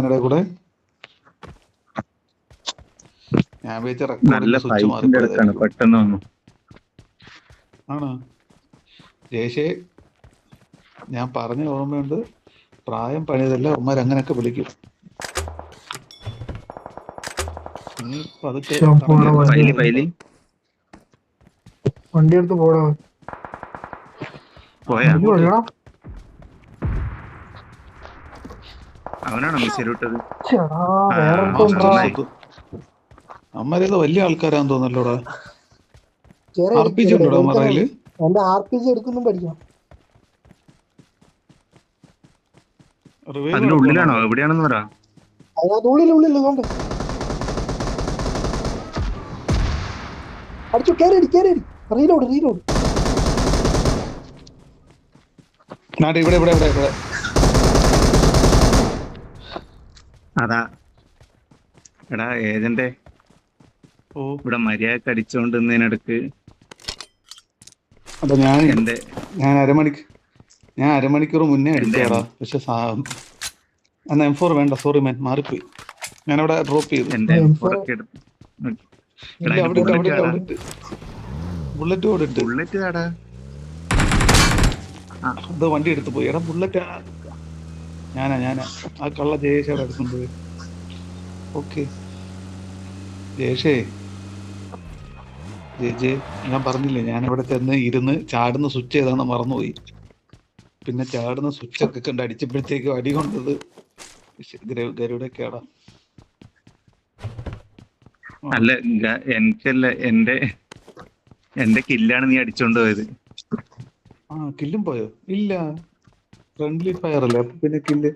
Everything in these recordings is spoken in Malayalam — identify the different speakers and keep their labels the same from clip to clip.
Speaker 1: അതിനിടെ കൂടെ? ഞാൻ വിചാരിച്ച റെക്കോർഡ്
Speaker 2: പെട്ടെന്ന് വന്നു.
Speaker 1: ആണ്? ജയശേ ഞാൻ പറഞ്ഞ ഓർമ്മയുണ്ട്. പ്രായം പണിയതല്ല അവന്മാർ അങ്ങനെയൊക്കെ വിളിക്കും.
Speaker 2: വണ്ടിയെടുത്ത്
Speaker 3: വണ്ടി? എടുത്ത് പോടാ.
Speaker 2: പോയാ
Speaker 3: വണ്ടി കൊള്ളടാ
Speaker 2: അവനാണോ മിസ് വിട്ടത്
Speaker 3: വേറെ
Speaker 2: ആ,
Speaker 3: കൊണ്ടാ
Speaker 2: നന്നായി.
Speaker 1: അമ്മരേത് വലിയ ആൾക്കാരാന്ന് തോന്നല്ലോടാ ആർ പി ജി
Speaker 3: കേറി
Speaker 1: ഉണ്ടോടാ
Speaker 3: എടുക്കണം.
Speaker 1: മറയിൽ
Speaker 3: എന്റെ ആർ പി ജി എടുക്കുന്നും പഠിക്കണം.
Speaker 2: അതിന്റെ ഉള്ളിലാണോ? എവിടെയാണെന്ന് പറ.
Speaker 3: അതിനകത്ത് ഉള്ളിൽ ഉള്ളിൽ ഇതുകൊണ്ട്. അടിച്ചു കേറി കേറി റീലോഡ് റീലോഡ്.
Speaker 1: ഇവിടെ ഇവിടെ ഇവിടെ.
Speaker 2: അതാ. എടാ ഏജന്റെ
Speaker 1: ഓ.
Speaker 2: ഇവിടെ മര്യാദയ്ക്ക് അടിച്ചോണ്ടിരുന്നതിനിടക്ക്
Speaker 1: അപ്പൊ ഞാൻ
Speaker 2: എന്റെ
Speaker 1: ഞാൻ അരമണിക്ക് ഞാൻ അരമണിക്കൂർ മുന്നേ അടിച്ചതാടാ. പക്ഷെ എന്നാ എം ഫോർ വേണ്ട. സോറി മാൻ മാറിപ്പോയി. ഞാനവിടെ ഡ്രോപ്പ് ചെയ്തു.
Speaker 2: എന്റെ.
Speaker 1: ബുള്ളറ്റ് ഓടിട്ട്.
Speaker 2: ബുള്ളറ്റ്
Speaker 1: അത് വണ്ടി എടുത്തു പോയി. എടാ ബുള്ളറ്റ് ഞാനാ ഞാനാ. ആ കള്ള ജയേഷാണ് എടുക്കുന്നത് ഓക്കെ. ജയേഷേ. ജയ ജയ. ഞാൻ പറഞ്ഞില്ലേ ഞാൻ ഇവിടെ ചെന്ന് ഇരുന്ന് ചാടുന്ന സ്വിച്ച് ഏതാണെന്ന് മറന്നുപോയി. പിന്നെ ചാടുന്ന സ്വിച്ച് ഒക്കെ കണ്ട് അടിച്ചപ്പോഴത്തേക്കും അടി കൊണ്ടത് ഗരുഡൊക്കെയാടാ.
Speaker 2: അല്ല എനിക്കല്ല എന്റെ എന്റെ കില്ലാണ് നീ അടിച്ചോണ്ട് പോയത്.
Speaker 1: ആ കില്ലും പോയോ? ഇല്ല. ഫ്രണ്ട്ലി ഫയർ അല്ലേ? അപ്പൊ പിന്നെ കില്ല്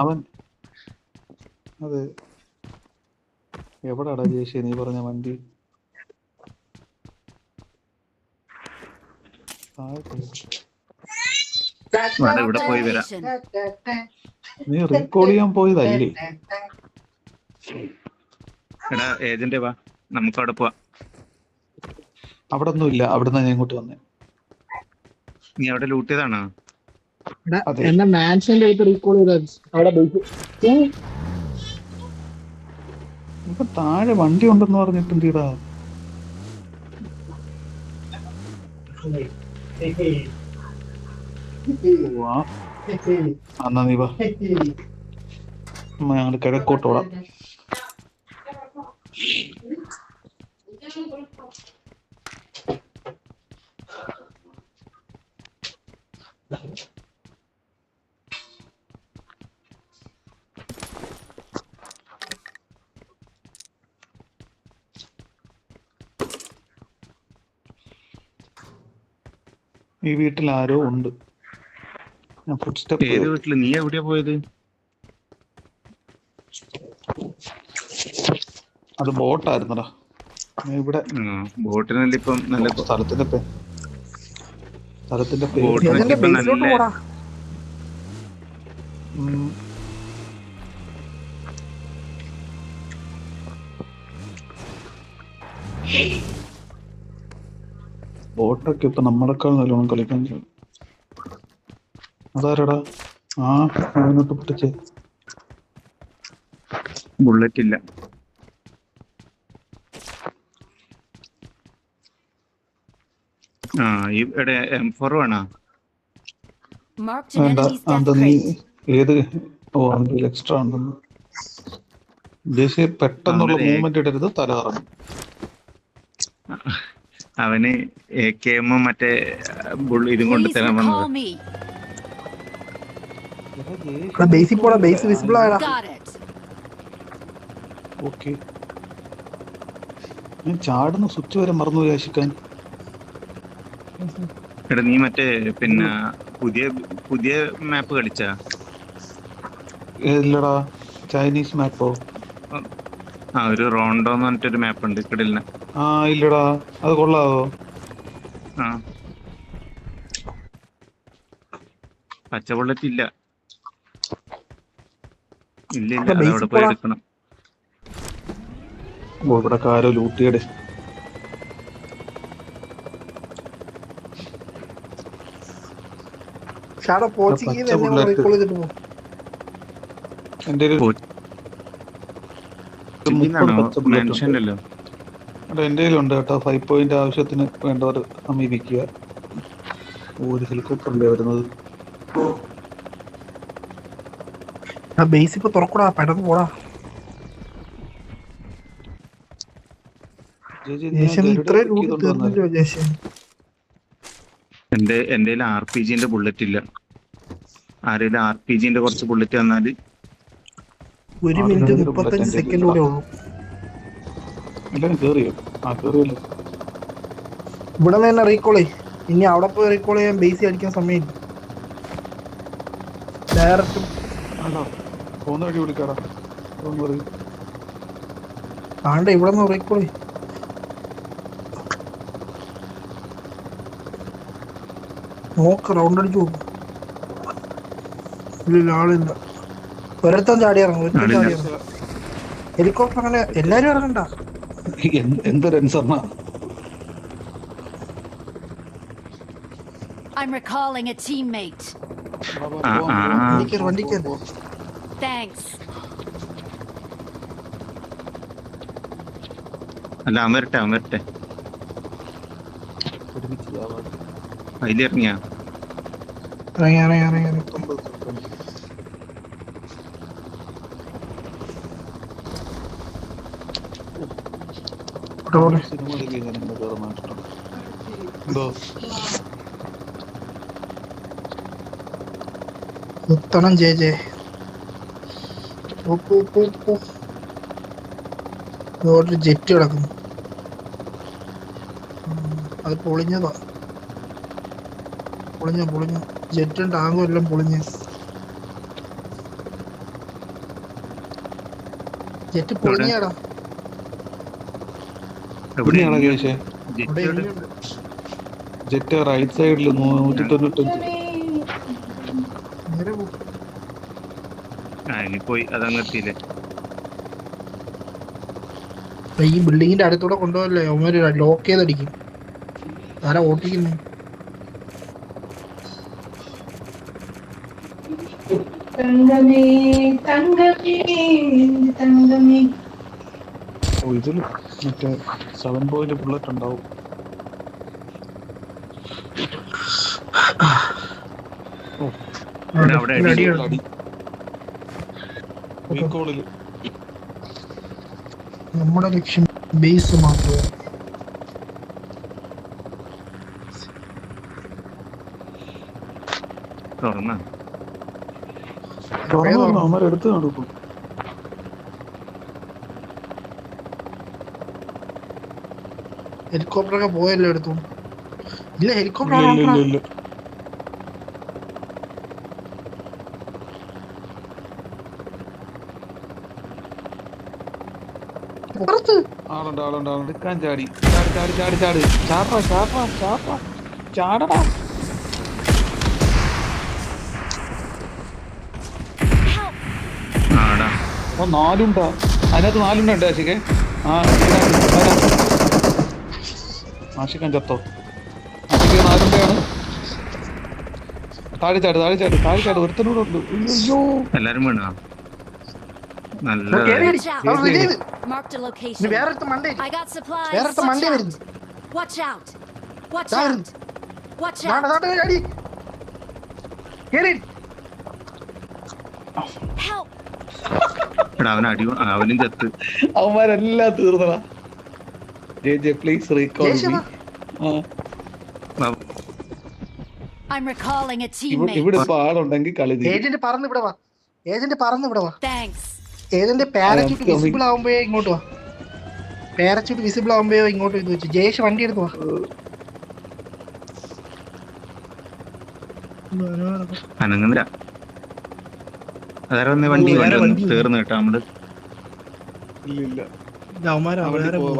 Speaker 1: അവൻ അതെ. എവിടാടാ ജേഷി നീ പറഞ്ഞ വണ്ടി?
Speaker 2: ഇവിടെ പോയി വരാം.
Speaker 1: നീ റീകോൾ ചെയ്യാൻ പോയതല്ലേ?
Speaker 2: എടാ ഏജന്റ് വാ. നമുക്ക് അവിടെ പോവാ.
Speaker 1: അവിടെ ഒന്നുമില്ല അവിടെ നിന്ന് ഞാൻ ഇങ്ങോട്ട് വന്നേ.
Speaker 2: നീ അവിടെ ലൂട്ട് ചെയ്താണോ.
Speaker 3: എന്നെ മാൻഷന്റെ അടുത്ത് റീകോൾ ചെയ്ത അവിടെ
Speaker 1: താഴെ വണ്ടി ഉണ്ടെന്ന് പറഞ്ഞിട്ട് വാ എന്നാ നീ വാ. ഞങ്ങൾ കിഴക്കോട്ടോടാം ഈ വീട്ടിൽ ആരോ ഉണ്ട്. ഞാൻ ഫുഡ് സ്റ്റെപ്പ്
Speaker 2: ഏത് വീട്ടിൽ നീ എവിടെയാ പോയത്?
Speaker 1: അത് ബോട്ടായിരുന്നടാ. ഞാൻ ഇവിടെ
Speaker 2: ബോട്ടിനല്ല ഇപ്പം നല്ല
Speaker 1: സ്ഥലത്തിന്റെ പേ സ്ഥലത്തിന്റെ പേര്
Speaker 3: എന്റെ
Speaker 2: ഇപ്പൊ
Speaker 1: നമ്മളെക്കാൾ നല്ലോണം കളിക്കാൻ ചെയ്യും അതാരടാ? ആ മുന്നോട്ട് പൊട്ടിച്ച്
Speaker 2: ബുള്ളറ്റ് ഇല്ല. ആ ഇവിടെ എം ഫോർ വേണോ.
Speaker 1: ഏത്? ഓ എക്സ്ട്രാ ഉണ്ടെന്ന്. പെട്ടെന്നുള്ള മൂവ്മെന്റ് ഇടരുത് തല കറങ്ങും.
Speaker 2: അവന് എ കെ എമ്മും മറ്റേ ഇതും കൊണ്ട്
Speaker 4: തരണം
Speaker 2: തരാൻ വന്നത്.
Speaker 3: ബേസിൽ പോടാ ബേസ് വിസിബിൾ
Speaker 4: ആടാ
Speaker 1: ഓക്കെ ഞാൻ ചാടുന്ന സ്വിച്ച് വരെ മറന്നു ആശിക്കാൻ.
Speaker 2: എടാ നീ മറ്റേ പിന്നെ പുതിയ പുതിയ മാപ്പ് കളിച്ചാ?
Speaker 1: ഇല്ലടാ ചൈനീസ് മാപ്പോ
Speaker 2: ആ ഒരു റോണ്ടോന്ന് പറഞ്ഞിട്ടൊരു മാപ്പ് ഉണ്ട് കിടലിന്.
Speaker 1: ആ ഇല്ലടാ. അത് കൊള്ളാവോ?
Speaker 2: ആ. പച്ച ബുള്ളറ്റ് ഇല്ല. ഇല്ല ഇല്ല. അവിടെ പോയി എടുക്കണം
Speaker 1: ഇവിടെ കാരോ ലൂട്ടിയുടെ. എന്റെ ഒരു
Speaker 2: മെൻഷൻ ചിപ്പിന്നാണോ
Speaker 1: പച്ച bullet ഉണ്ട്.
Speaker 2: മെൻഷനിലല്ലോ
Speaker 1: അവിടെ എന്റെ കയ്യിലുണ്ട് കേട്ടോ. ഫൈവ് പോയിന്റ് ആവശ്യത്തിന് വേണ്ടവർ സമീപിക്കുക. ഒരു ഹെലികോപ്റ്ററിലെ വരുന്നത്.
Speaker 3: ആ ബേസ് ഇപ്പൊ തുറക്കൂടാ. പെട്ടെന്ന് പോടാ.
Speaker 2: എന്റെ എന്റെ ആർ പി ജിന്റെ ബുള്ളറ്റ് ഇല്ല. ആരെങ്കിലും ആർ പി ജിന്റെ കുറച്ച് ബുള്ളറ്റ് തന്നാൽ
Speaker 3: ഒരു മിനിറ്റ് മുപ്പത്തഞ്ച് സെക്കൻഡ് കൂടെ ഉള്ളൂ.
Speaker 1: എല്ലാരും കേറിയോ ആ കേറിയല്ലോ
Speaker 3: ഇവിടെ നിന്ന് തന്നെ റീകോൾ ചെയ്യും. ഇനി അവിടെ പോയി റീകോൾ ചെയ്യാൻ ബേസി അടിക്കാൻ സമയമില്ല. ഡയറക്റ്റ്
Speaker 1: ആണോ പോകുന്ന വഴി വിളിക്കാടാ.
Speaker 3: ആണ്ട് ഇവിടെ നിന്ന് റീകോൾ ചെയ്യും. നോക്ക് റൗണ്ട് അടിച്ചു പോകും ഇല്ല ആളില്ല. ഒരത്തം ചാടി ഇറങ്ങും ചാടി ഇറങ്ങും. ഹെലികോപ്റ്റർ അങ്ങനെ എല്ലാരും ഇറങ്ങണ്ട.
Speaker 1: എന്തൊരു അനുസരണ?
Speaker 4: I'm recalling a teammate. Thanks.
Speaker 2: അല്ല
Speaker 1: അമരട്ടെ അമരട്ടെ
Speaker 2: അതിലിറങ്ങിയാ.
Speaker 3: ഇറങ്ങി ഇറങ്ങി ഇറങ്ങി ഇറങ്ങി
Speaker 1: പത്തൊമ്പത് സെക്കൻഡ്.
Speaker 3: ഇവിടെ കുത്തണം ജെ ജെ റോഡിൽ ജെറ്റ് കിടക്കുന്നു. അത് പൊളിഞ്ഞതാ. പൊളിഞ്ഞ പൊളിഞ്ഞു. ജെറ്റും ടാങ്കും എല്ലാം പൊളിഞ്ഞു. ജെറ്റ് പൊളിഞ്ഞാടാ
Speaker 1: എവിടെയാണ് കേശേ ജെറ്റ് റൈറ്റ് സൈഡിൽ നൂറ്റി തൊണ്ണൂറ്റഞ്ച്
Speaker 2: പോയി അതങ്ങ്
Speaker 3: ഈ ബിൽഡിങ്ങിന്റെ അടുത്തൂടെ കൊണ്ടുപോകല്ലേ? അവന്മാര് ലോക്ക് ചെയ്തടിക്കും. ആരാ ഓട്ടിക്കുന്നു?
Speaker 5: തങ്കമേ തങ്കമേ തങ്കമേ.
Speaker 1: ഇതിൽ മറ്റേ സെവൻ പോയിന്റ് ബുള്ളറ്റ് ഉണ്ടാവും.
Speaker 3: നമ്മുടെ ലക്ഷ്യം ബേസ് മാത്രമേ
Speaker 2: തുറന്ന?
Speaker 1: അവന്മാരെടുത്ത് നടക്കും.
Speaker 3: ഹെലികോപ്റ്റർ ഒക്കെ പോയല്ലോ എടുത്തു. ഇല്ല ഹെലികോപ്റ്റർ
Speaker 1: ആളുണ്ട് ആളുണ്ട് ആളുണ്ട്. എടുക്കാൻ ചാടി. ചാടി ചാടി ചാടി ചാടി. ചാപ്പാ ചാപ്പാ ചാടാ ചാടടാ
Speaker 2: ആടാ.
Speaker 1: ഓ നാലുണ്ടാ. അതിനകത്ത് നാലുണ്ടോ ആശിക്കെ ആ ആശിക്കാൻ ചത്തോ? ആശിക്ക് നാലുണ്ടയാണ് താഴെ ചാട് താഴെ ചാട് താഴെ ചാട് ഒരുത്തനൂടെ ഉണ്ട്. അയ്യോ.
Speaker 2: എല്ലാരും വീണാ? നല്ല
Speaker 3: ഓ, കേറി അടി.
Speaker 4: Watch out.
Speaker 3: അവിടെ ready ചെയ്ത്.
Speaker 4: Marked a
Speaker 3: ഇനി
Speaker 4: location.
Speaker 3: വേറെ അടുത്ത് മണ്ടേ.
Speaker 4: I got supplies.
Speaker 3: വേറെ അടുത്ത്
Speaker 4: Watch
Speaker 3: മണ്ടേ. വരുന്നു.
Speaker 2: അവൻ അടി അവനും ചത്ത്.
Speaker 1: അവന്മാരെല്ലാം തീർന്നടാ. J J please recall
Speaker 4: I'm recalling a teammate.
Speaker 1: ഇവിടെ ഇപ്പൊ ആളുണ്ടെങ്കിൽ കളി.
Speaker 3: ഏജന്റ് പറന്ന് ഇവിടെ വാ. ഏജന്റ് പറന്ന് ഇവിടെ വാ.
Speaker 4: Thanks.
Speaker 3: ഏജന്റ് പാരച്യൂട്ട് വിസിബിൾ ആവുമ്പോഴേ ഇങ്ങോട്ട് വാ. പാരച്യൂട്ട് വിസിബിൾ ആവുമ്പോഴേ ഇങ്ങോട്ട് ഇത് വെച്ചു. ജയേഷ് വണ്ടി എടുത്ത് വാ.
Speaker 2: അനങ്ങുന്നില്ല. വന്ന്
Speaker 3: വണ്ടി
Speaker 2: തീർന്നു കേട്ടോ നമ്മൾ.
Speaker 1: ഇല്ല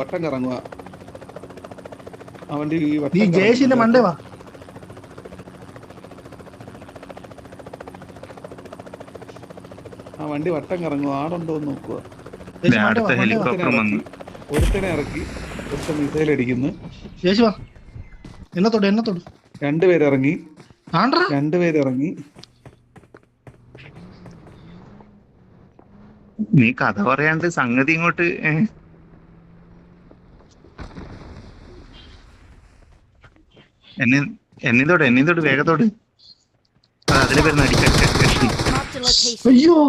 Speaker 1: വട്ടം കറങ്ങുക അവന്റെ ഈ വട്ടം
Speaker 3: നീ ജയേഷിന്റെ മണ്ടേ വാ.
Speaker 1: ആ വണ്ടി വട്ടം കറങ്ങുക ആടുണ്ടോ എന്ന് നോക്കുക ഒരുത്തനെ ഇറക്കി ഒരുത്തൻ മിസൈൽ അടിക്കുന്നു.
Speaker 3: എന്നത്തോട് വാ. എന്നെ തൊട് എന്നെ തൊട്.
Speaker 1: രണ്ടുപേര് ഇറങ്ങി.
Speaker 3: ആണ്ട്രാ
Speaker 1: രണ്ടുപേര് ഇറങ്ങി.
Speaker 2: നീ കഥ പറയാണ്ട് സംഗതി ഇങ്ങോട്ട് എന്നെ എന്നീതോട് എന്നീതോട് വേഗത്തോട്. ആ, അതിൽ വരുന്ന അടിക്കടിക്ക്.
Speaker 3: അയ്യോ.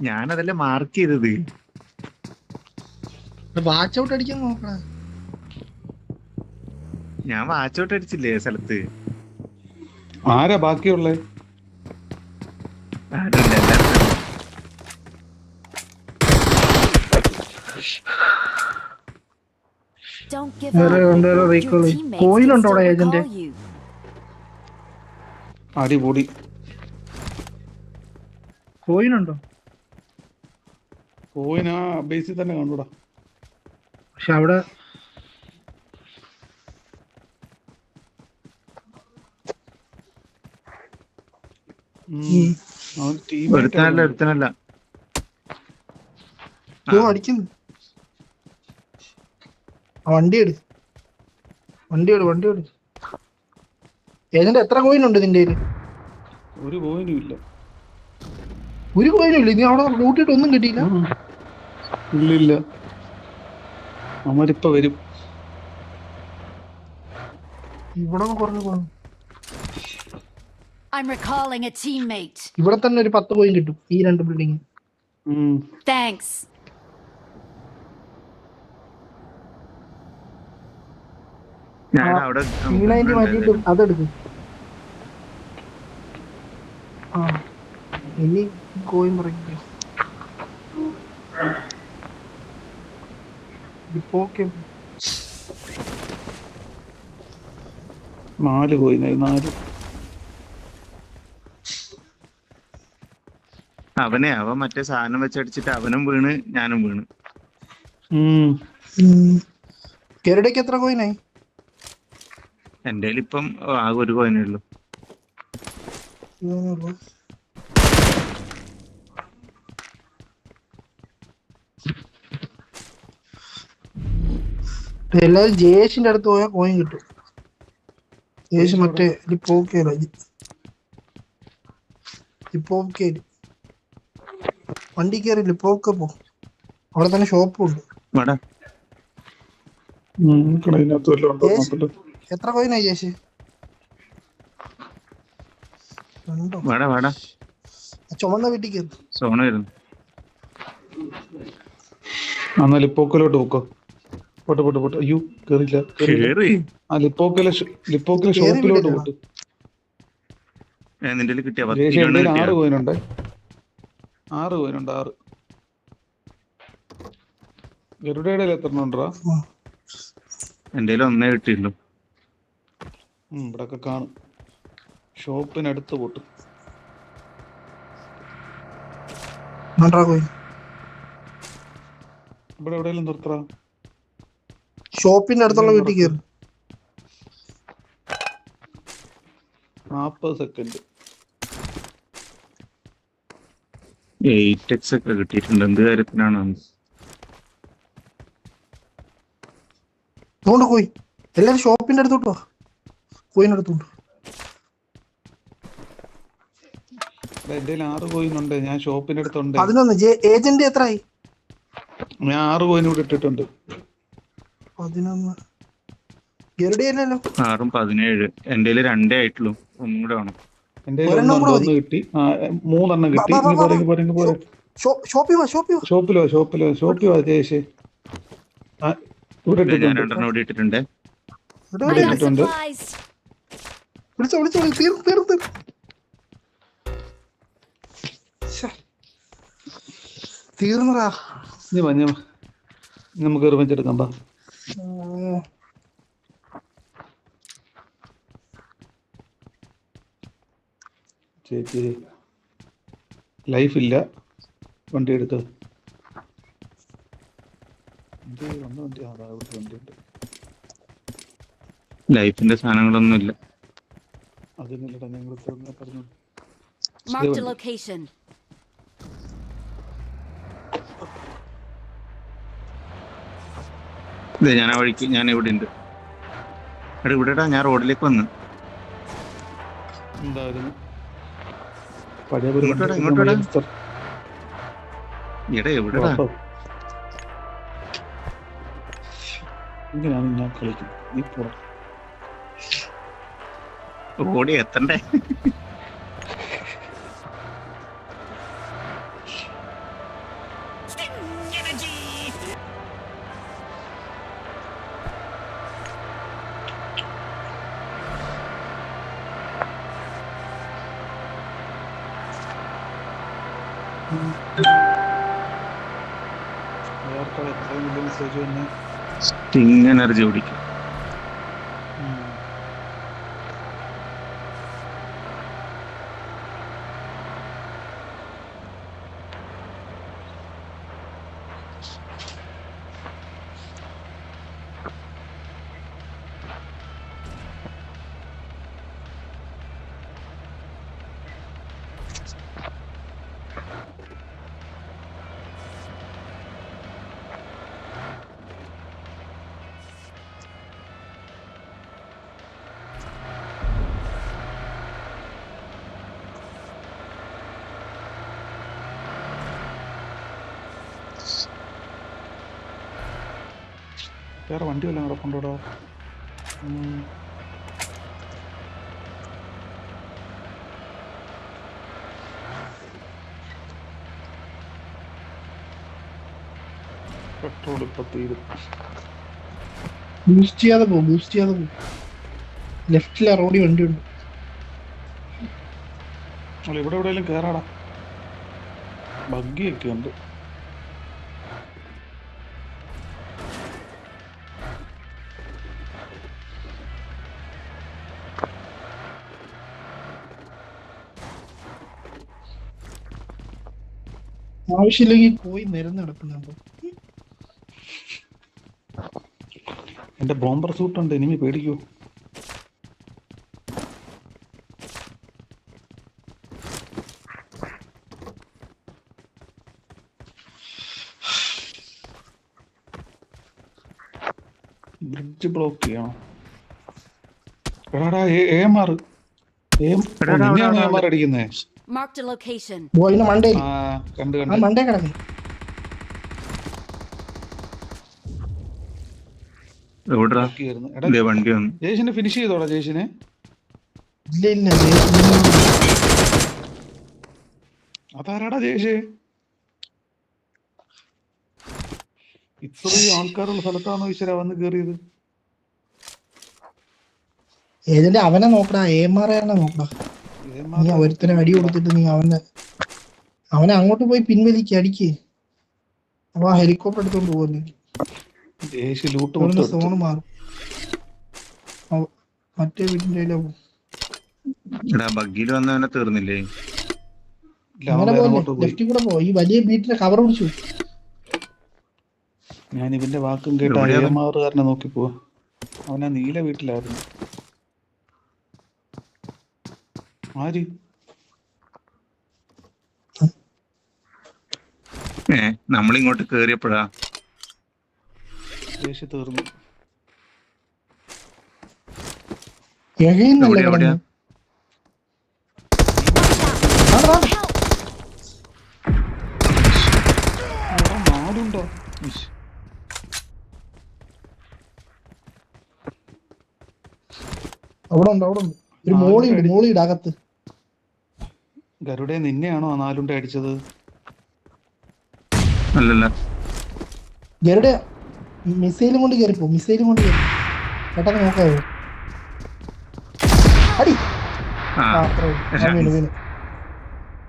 Speaker 2: ഞാനതല്ലേ മാർക്ക് ചെയ്തത്.
Speaker 3: വാച്ച് ഔട്ട് അടിക്കാൻ നോക്കണേ
Speaker 2: ഞാൻ വാച്ച് ഔട്ട് അടിച്ചില്ലേ സ്ഥലത്ത്?
Speaker 1: ആരാ ബാക്കിയുള്ളേ?
Speaker 4: Still
Speaker 3: agent?
Speaker 1: അടിപൊളി.
Speaker 3: കോയിനുണ്ടോ
Speaker 1: പോയിനാ ബേസിൽ തന്നെ കണ്ടൂടാ.
Speaker 3: പക്ഷെ അവിടെ
Speaker 2: ഒരുത്തനല്ല ഒരുത്തനല്ല.
Speaker 3: അടിക്കുന്നു ആ. വണ്ടി എടു വണ്ടി എടു വണ്ടി എടു ഏജന്റ് എത്ര കോയിൻ ഉണ്ട് നിന്റെ കയ്യിൽ?
Speaker 1: ഒരു കോയിനും ഇല്ല.
Speaker 3: ഒരു കോയിനും ഇല്ല. നീ അവിടെ ലൂട്ടിട്ട് ഒന്നും കിട്ടിയില്ല?
Speaker 1: ഇല്ല ഇല്ല. അമരിപ്പ വരും.
Speaker 3: ഇവിടെ കുറഞ്ഞു പോകുന്നു
Speaker 4: I'm recalling a teammate.
Speaker 3: ഇവിടെ തന്നെ ഒരു പത്ത് കോയിൻ കിട്ടും ഈ രണ്ട് ബിൽഡിംഗ്
Speaker 1: ഉം.
Speaker 4: Thanks.
Speaker 2: ഞാൻ
Speaker 3: ആ,
Speaker 2: അവിടെ
Speaker 3: ഈ നയന്റി മാറ്റിയിട്ട് അതെടുക്കും ആ ഇനി പറയില്ല
Speaker 1: നാല് കോയി നാല്.
Speaker 2: അവനെ അവൻ മറ്റേ സാധനം വെച്ചടിച്ചിട്ട് അവനും വീണ് ഞാനും വീണ്.
Speaker 1: ഉം.
Speaker 3: കെരടയ്ക്ക് എത്ര കോയിനായി?
Speaker 2: എന്റെ ഇപ്പം ആകെ ഒരു കോയിനേ ഉള്ളൂ
Speaker 3: എല്ലാരും ജയേഷിന്റെ അടുത്ത് പോയാൽ കോയിൻ കിട്ടും ജയേഷ് മറ്റേ ലിപ്പോക്കേല ലിപ്പോക്കേൽ വണ്ടി കയറില്ല ലിപ്പോക്കെ പോ അവിടെ തന്നെ
Speaker 1: ഷോപ്പുണ്ട്. കടയിനകത്ത് വല്ലതും ഉണ്ടോ. നോക്കട്ടെ.
Speaker 3: എത്ര കോയിനായി ചേച്ചി
Speaker 2: വാടാ വാടാ
Speaker 3: ചുമന്ന വീട്ടിക്ക്
Speaker 2: സോണ വരുന്നു
Speaker 1: എന്നാ ലിപ്പോക്കലോട്ട് പോക്കോ. പോട്ടെ പോട്ടെ പോട്ടെ. അയ്യോ കേറില്ല.
Speaker 2: കേറി?
Speaker 1: ആ ലിപ്പോക്കലെ ഷോപ്പിലോട്ട് പോട്ട്
Speaker 2: നിന്റെ കിട്ടിയ
Speaker 1: ആറ് കോയിനുണ്ട് ആറ് കോയിനുണ്ട് ആറ്. ഗരുഡയുടെ എത്ര ഉണ്ടാ
Speaker 2: എന്റെ ഒന്നേ കിട്ടിയുള്ളൂ
Speaker 1: ഇവിടെ ഒക്കെ കാണും. ഷോപ്പിനടുത്ത് പോട്ട്. ഇവിടെ എവിടെയെങ്കിലും നിർത്തറ
Speaker 3: ഷോപ്പിന്റെ അടുത്തുള്ള വീട്ടിൽ കയറി
Speaker 1: നാപ്പത് സെക്കൻഡ്.
Speaker 2: എയ്റ്റ് എക്സ് ഒക്കെ കിട്ടിയിട്ടുണ്ട്. എന്ത് കാര്യത്തിനാണ്?
Speaker 3: അതുകൊണ്ട് എല്ലാരും ഷോപ്പിന്റെ അടുത്തോട്ട് വാ. കോയിൻ എടുത്തോണ്ട്.
Speaker 1: എന്റെ ആറ് കോയിൻ ഉണ്ട്. ഞാൻ ഷോപ്പിന്റെ അടുത്തുണ്ട്.
Speaker 3: പതിനൊന്ന് ഏജന്റ് എത്രയായി
Speaker 1: ഞാൻ ആറ് കോയിൻ ഇവിടെ ഇട്ടിട്ടുണ്ട്.
Speaker 3: പതിനൊന്ന്. ഗരുഡയല്ലല്ലോ
Speaker 2: ആറും പതിനേഴ്. എന്റെ രണ്ടേ ആയിട്ടുള്ളൂ. ഒന്നും കൂടെ വേണം.
Speaker 1: എന്റെ ഒന്ന് കിട്ടി. മൂന്നെണ്ണം കിട്ടി.
Speaker 3: വാ, വാ,
Speaker 1: പോരെ ഷോപ്പിലോ ഷോപ്പിലോ ഷോപ്പിൽ വാ ജയേഷ്. ഇവിടെ ഇട്ടിട്ടുണ്ട്.
Speaker 2: ഇട്ടിട്ടുണ്ട്
Speaker 3: ഇവിടെ
Speaker 4: I
Speaker 3: ഇവിടെ
Speaker 4: got
Speaker 1: ഇട്ടിട്ടുണ്ട്.
Speaker 4: supplies.
Speaker 3: വിളിച്ചോ വിളിച്ചോ തീർത്ത് തീർ തീർ തീർ. ശ്ശെ. തീർന്നടാ.
Speaker 1: ഇനി വാ. നമുക്ക് റിവഞ്ച് എടുക്കാം
Speaker 3: ഉം.
Speaker 1: ചേച്ചി ലൈഫ് ഇല്ല. വണ്ടി എടുക്ക. വണ്ടി വണ്ടി അതാ വണ്ടി ഉണ്ട്.
Speaker 2: ലൈഫിന്റെ സാധനങ്ങളൊന്നും ഇല്ല
Speaker 1: അതിനല്ലടാ ഞങ്ങൾ പറഞ്ഞു
Speaker 4: Marked a
Speaker 1: Seven.
Speaker 4: location.
Speaker 2: ഇത് ഞാൻ ആ വഴിക്ക് ഞാൻ ഇവിടെ ഉണ്ട് എടാ ഇവിടെടാ ഞാൻ റോഡിലേക്ക് വന്ന്.
Speaker 1: എന്തായിരുന്നു? പഴയ ഒരു
Speaker 2: എടാ എവിടെടാ.
Speaker 1: ഇങ്ങനെയാണ് ഞാൻ കളിക്കുന്നത്. നീ പോടാ.
Speaker 2: ഓടി എത്തണ്ടേ? സ്റ്റിങ് എനർജി കുടിക്കും
Speaker 1: വേറെ വണ്ടി വല്ലതും കിടപ്പുണ്ടോടാ. പെട്രോൾ ഇപ്പൊ തീരും.
Speaker 3: ബൂസ്റ്റ് ചെയ്യാതെ പോ ബൂസ്റ്റ് ചെയ്യാതെ പോ. ലെഫ്റ്റിലെ റോഡിൽ വണ്ടി ഉണ്ട്.
Speaker 1: ഇവിടെ എവിടെയെങ്കിലും കയറാടാ ബഗ്ഗിയൊക്കെ ഉണ്ട്.
Speaker 3: ആവശ്യമില്ലെങ്കിൽ പോയി നിരന്ന് കിടക്കുന്നുണ്ടോ
Speaker 1: എന്റെ ബോംബർ സൂട്ട് ഉണ്ട് ഇനി പേടിക്കൂ. ബ്രിഡ്ജ് ബ്ലോക്ക് ചെയ്യണം. എടാടാ എം ആർ എം നിന്നെയാണ്
Speaker 2: എടാ,
Speaker 1: എം ആർ അടിക്കുന്നേ?
Speaker 4: Marked a location.
Speaker 3: പോ മണ്ടേ. മണ്ടയിൽ
Speaker 1: ആ കണ്ടു
Speaker 3: ആ
Speaker 1: കണ്ട്.
Speaker 3: മണ്ടേ കടന്നു.
Speaker 2: എവിടെടാ
Speaker 1: ബ്ലോക്ക് എടാ
Speaker 2: ഇതേ വണ്ടി വന്നു.
Speaker 1: ജേഷിനെ ഫിനിഷ് ചെയ്തോടാ ജേഷിനെ
Speaker 3: ഇല്ല ഇല്ല
Speaker 1: അതാരാടാ ജേഷ് ഇത്രയും ആൾക്കാരുള്ള സ്ഥലത്താണോ ഈശ്വര വന്ന് കേറിയത്?
Speaker 3: ഏതിന്റെ അവനെ നോക്കടാ ഏമാറയാണ് നോക്കടാ. നീ ഒരുത്തനെ അടി കൊടുത്തിട്ട് നീ അവനെ അവനെ അങ്ങോട്ട് പോയി പിൻവലിക്ക് അടിക്ക്. അപ്പൊ ആ ഹെലികോപ്റ്റർ എടുത്തോണ്ട് പോകുന്നു
Speaker 1: ജേഷ് ലൂട്ട്
Speaker 3: അവന്റെ
Speaker 1: മൊത്തം
Speaker 3: സോണ് മാറും. മറ്റേ വീടിന്റെ
Speaker 2: വന്നവനെ തീർന്നില്ലേ?
Speaker 3: ലെഫ്റ്റിൽ കൂടെ പോ. ഈ വലിയ കവർ പിടിച്ചു.
Speaker 1: ഞാൻ ഇവന്റെ വാക്കും കേട്ടു
Speaker 2: അവൻ?
Speaker 1: നോക്കി പോവാ. അവൻ നീല വീട്ടിലായിരുന്നു. ആര്?
Speaker 2: ഏ നമ്മളിങ്ങോട്ട് കേറിയപ്പോഴാ.
Speaker 1: ജേഷ് തീർന്നു.
Speaker 2: എവിടെയാ,
Speaker 1: നാലുണ്ടോ
Speaker 3: അവിടെ ഉണ്ട് അവിടെ ഉണ്ട്. ഒരു
Speaker 1: മോളി
Speaker 3: മോളിയുണ്ട് മോളിയുടെ അകത്ത്.
Speaker 1: ഗരുഡെ നിന്നെയാണോ നാലുണ്ട് അടിച്ചത്?
Speaker 2: അല്ലല്ല.
Speaker 3: ഗരുഡെ മിസൈലും കൊണ്ട് കയറിപ്പോ മിസൈലും കൊണ്ട് കയറി പെട്ടെന്ന് നോക്കാവോ? അടി.
Speaker 2: ഒരു
Speaker 3: ആ, അത്രേ ഉള്ളൂ. അവൻ വീണ് വീണ്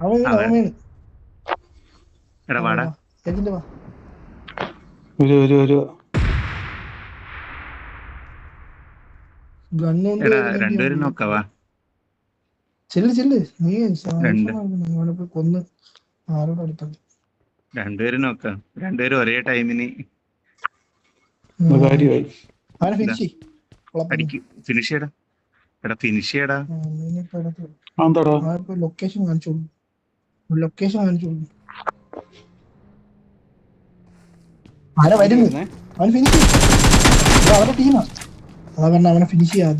Speaker 3: അവൻ വീണ് അവൻ
Speaker 2: അവൻ-
Speaker 3: വീണ്
Speaker 2: എടാ വാടാ
Speaker 3: ഏതിന്റെ വാ
Speaker 1: ഒരു ഒരു ഒരു
Speaker 3: ഗണ്ണുണ്ട്
Speaker 2: എടാ രണ്ടുപേരും നോക്കാവാ
Speaker 3: ചെല്ല് ചെല്ല്. നീ കൊന്ന്. ആരോട് അടുത്തത്
Speaker 2: രണ്ടുപേരും നോക്കാം. രണ്ടുപേരും ഒരേ ടൈമിന്.
Speaker 3: ഫിനിഷ്?
Speaker 2: ചെയ്യടാ. എടാ ഫിനിഷ് ചെയ്യടാ.
Speaker 3: ലൊക്കേഷൻ കാണിച്ചോളൂ. ലൊക്കേഷൻ കാണിച്ചോളൂ. ആരാ വരുന്നു?
Speaker 1: ഇരുന്നേ.
Speaker 3: അവൻ ഫിനിഷ് അവരുടെ ടീമാ അതാ പറഞ്ഞ അവനെ ഫിനിഷ് ചെയ്യാം ഞാൻ.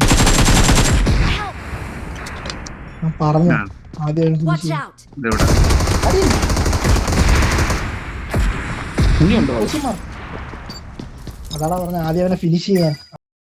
Speaker 3: പറഞ്ഞു ആദ്യം ഫിനിഷ് ചെയ്യാം. അതാടാ പറഞ്ഞ ആദ്യം അവനെ ഫിനിഷ് ചെയ്യാൻ.